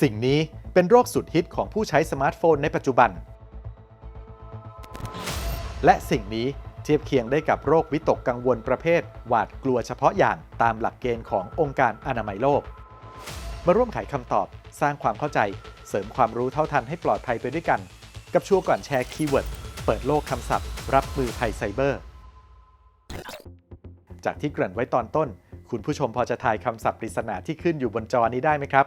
สิ่งนี้เป็นโรคสุดฮิตของผู้ใช้สมาร์ทโฟนในปัจจุบัน และสิ่งนี้เทียบเคียงได้กับโรควิตกกังวลประเภท หวาดกลัวเฉพาะอย่างตามหลักเกณฑ์ขององค์การอนามัยโลก มาร่วมไขคำตอบ สร้างความเข้าใจ เสริมความรู้เท่าทันให้ปลอดภัยไปด้วยกัน กับชัวร์ก่อนแชร์คีย์เวิร์ดเปิดโลกคำศัพท์ รับมือภัยไซเบอร์ จากที่เกริ่นไว้ตอนต้น คุณผู้ชมพอจะทายคำศัพท์ปริศนาที่ขึ้นอยู่บนจอนี้ได้ไหมครับ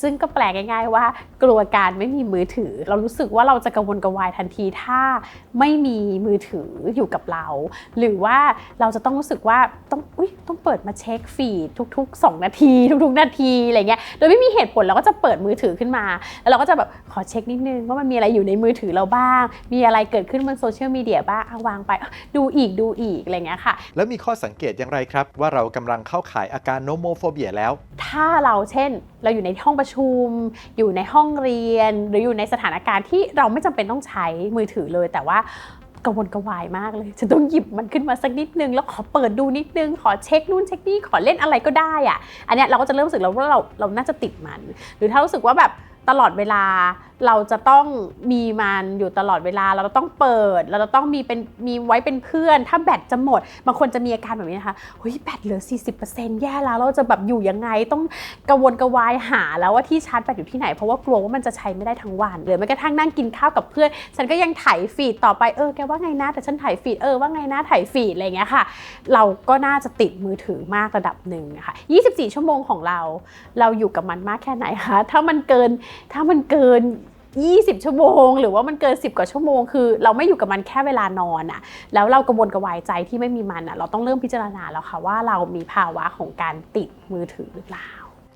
ซึ่งก็แปลง่ายๆว่า กลัวการไม่มีมือถือ เรารู้สึกว่าเราจะกังวลกระวายทันทีถ้าไม่มีมือถืออยู่กับเรา หรือว่าเราจะต้องรู้สึกว่าต้องอุยต้องเปิดมาเช็คฟีดทุก ๆ 2 นาที ทุก ๆ นาทีอะไรเงี้ยโดยไม่มีเหตุผลเราก็จะเปิดมือถือขึ้นมา แล้วเราก็จะแบบขอเช็คนิดนึงว่ามันมีอะไรอยู่ในมือถือเราบ้าง มีอะไรเกิดขึ้นบนโซเชียลมีเดียบ้างอะวางไปอะดูอีกดูอีกอะไรเงี้ยค่ะ แล้วมีข้อสังเกตอย่างไรครับ ว่าเรากำลังเข้าข่ายอาการ nomophobia แล้ว ถ้าเราเช่น เราอยู่ในห้องประชุม อยู่ในห้องเรียน หรืออยู่ในสถานการณ์ที่เราไม่จำเป็นต้องใช้มือถือเลย แต่ว่ากังวลกระวายมากเลยจะต้องหยิบมันขึ้นมาสักนิดนึง แล้วขอเปิดดูนิดนึง ขอเช็คนู่นเช็คนี่ขอเล่นอะไรก็ได้อะอันเนี้ยเราก็จะเริ่มรู้สึกแล้วว่าเราเราน่าจะติดมัน หรือถ้ารู้สึกว่าแบบ ตลอดเวลาเราจะต้องมีมันอยู่ตลอดเวลา เราต้องเปิด เราจะต้องมีเป็นมีไว้เป็นเพื่อน ถ้าแบตจะหมด บางคนจะมีอาการแบบนี้นะคะเฮ้ยแบตเหลือ 40%แย่แล้ว เราจะแบบอยู่ยังไง ต้องกระวนกระวายหาแล้วว่าที่ชาร์จแบตอยู่ที่ไหน เพราะว่ากลัวว่ามันจะใช้ไม่ได้ทั้งวันหรือแม้กระทั่งนั่งกินข้าวกับเพื่อน ฉันก็ยังถ่ายฟีดต่อไป เออ แกว่าไงนะ แต่ฉันถ่ายฟีด เออ ว่าไงนะ ถ่ายฟีด อะไรเงี้ยค่ะ เราก็น่าจะติดมือถือมากระดับหนึ่งนะคะ24 ชั่วโมงของเรา เราอยู่กับมันมากแค่ไหนคะ ถ้ามันเกินถ้ามันเกิน 20 ชั่วโมง หรือว่ามันเกิน 10 กว่าชั่วโมง คือ เราไม่อยู่กับมันแค่เวลานอนอะแล้วเรากระวนกระวายใจที่ไม่มีมันอะเราต้องเริ่มพิจารณาแล้วค่ะว่าเรามีภาวะของการติดมือถือหรือเปล่า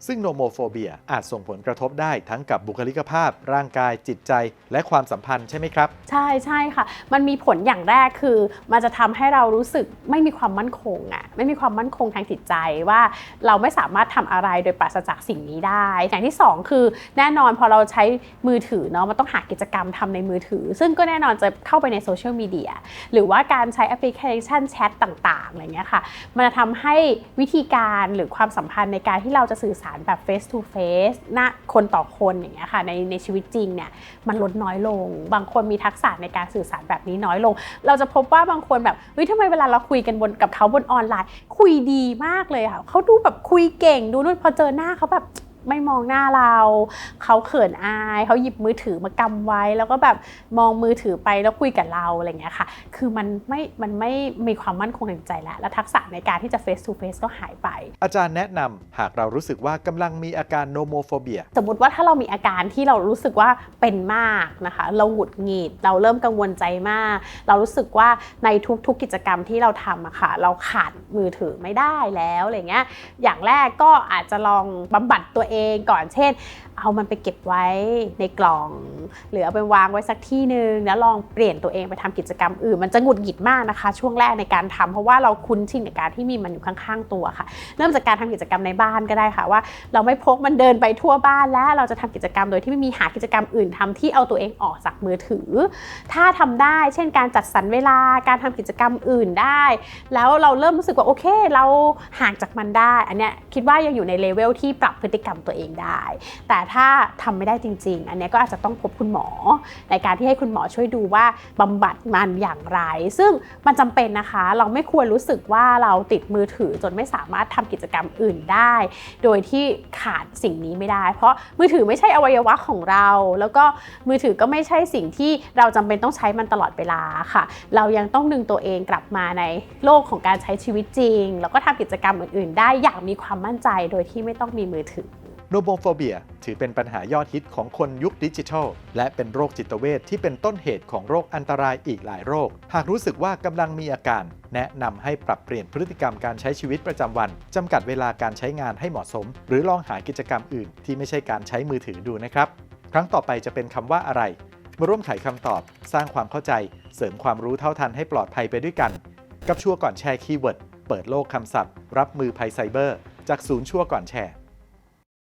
ซึ่ง nomophobia อาจส่งผลกระทบได้ทั้งกับบุคลิกภาพ ร่างกายจิตใจ และความสัมพันธ์ใช่ไหมครับ ใช่ใช่ค่ะ มันมีผลอย่างแรกคือ มันจะทำให้เรารู้สึกไม่มีความมั่นคงอะไม่มีความมั่นคงทางจิตใจว่าเราไม่สามารถทำอะไรโดยปราศจากสิ่งนี้ได้ อย่างที่สองคือแน่นอนพอเราใช้มือถือเนาะมันต้องหากิจกรรมทำในมือถือ ซึ่งก็แน่นอนจะเข้าไปในโซเชียลมีเดียหรือว่าการใช้แอปพลิเคชันแชทต่างๆอะไรเงี้ยค่ะมันจะทำให้วิธีการหรือความสัมพันธ์ในการที่เราจะสื่อสารแบบ face to face หน้าคนต่อคนอย่างเงี้ยค่ะในในชีวิตจริงเนี่ยมันลดน้อยลง บางคนมีทักษะในการสื่อสารแบบนี้น้อยลง เราจะพบว่าบางคนแบบเฮ้ยทำไมเวลาเราคุยกันบนกับเขาบนออนไลน์ คุยดีมากเลยค่ะเขาดูแบบคุยเก่งดูนู่นพอเจอหน้าเขาแบบ ไม่มองหน้าเรา เขาเขินอาย เขาหยิบมือถือมากำไว้ แล้วก็แบบมองมือถือไปแล้วคุยกับเราอะไรเงี้ยค่ะ คือมันไม่มันไม่มีความมั่นคงทางใจแล้ว และทักษะในการที่จะ face to face ก็หายไป อาจารย์แนะนำหากเรารู้สึกว่ากำลังมีอาการ nomophobia สมมุติว่าถ้าเรามีอาการที่เรารู้สึกว่าเป็นมากนะคะ เราหงุดหงิดเราเริ่มกังวลใจมาก เรารู้สึกว่าในทุกๆกิจกรรมที่เราทำอะค่ะ เราขาดมือถือไม่ได้แล้วอะไรเงี้ยอย่างแรกก็อาจจะลองบำบัดตัวเองก่อนเช่น เอามันไปเก็บไว้ในกล่อง หรือเอาไปวางไว้สักที่หนึ่งแล้วลองเปลี่ยนตัวเองไปทำกิจกรรมอื่น มันจะหงุดหงิดมากนะคะ ช่วงแรกในการทำเพราะว่าเราคุ้นชินกับการที่มีมันอยู่ข้างๆตัวค่ะ เริ่มจากการทำกิจกรรมในบ้านก็ได้ค่ะว่า เราไม่พกมันเดินไปทั่วบ้านแล้วเราจะทำกิจกรรมโดยที่ไม่มีหากิจกรรมอื่นทำที่เอาตัวเองออกจากมือถือ ถ้าทำได้ เช่น การจัดสรรเวลาการทำกิจกรรมอื่นได้ แล้วเราเริ่มรู้สึกว่าโอเค เราห่างจากมันได้ อันเนี้ยคิดว่ายังอยู่ในเลเวลที่ปรับพฤติกรรมตัวเองได้ แต่ถ้าทำไม่ได้จริง ๆ อันนี้ก็อาจจะต้องพบคุณหมอ ในการที่ให้คุณหมอช่วยดูว่าบำบัดมันอย่างไร ซึ่งมันจำเป็นนะคะ เราไม่ควรรู้สึกว่าเราติดมือถือจนไม่สามารถทำกิจกรรมอื่นได้ โดยที่ขาดสิ่งนี้ไม่ได้ เพราะมือถือไม่ใช่อวัยวะของเรา แล้วก็มือถือก็ไม่ใช่สิ่งที่เราจำเป็นต้องใช้มันตลอดเวลาค่ะ เรายังต้องดึงตัวเองกลับมาในโลกของการใช้ชีวิตจริง แล้วก็ทำกิจกรรมอื่น ๆ ได้อย่างมีความมั่นใจโดยที่ไม่ต้องมีมือถือ nomophobia ถือเป็นปัญหายอดฮิตของคนยุคดิจิทัล และเป็นโรคจิตเวทที่เป็นต้นเหตุของโรคอันตรายอีกหลายโรค หากรู้สึกว่ากำลังมีอาการ แนะนำให้ปรับเปลี่ยนพฤติกรรมการใช้ชีวิตประจำวันจำกัดเวลาการใช้งานให้เหมาะสม หรือลองหากิจกรรมอื่น ที่ไม่ใช่การใช้มือถือดูนะครับ ครั้งต่อไปจะเป็นคำว่าอะไร มาร่วมไขคำตอบ สร้างความเข้าใจ เสริมความรู้เท่าทันให้ปลอดภัยไปด้วยกัน กับชัวก่อนแชร์คีย์เวิร์ดเปิดโลกคำศัพท์ รับมือภัยไซเบอร์ จากศูนย์ชัวก่อนแชร์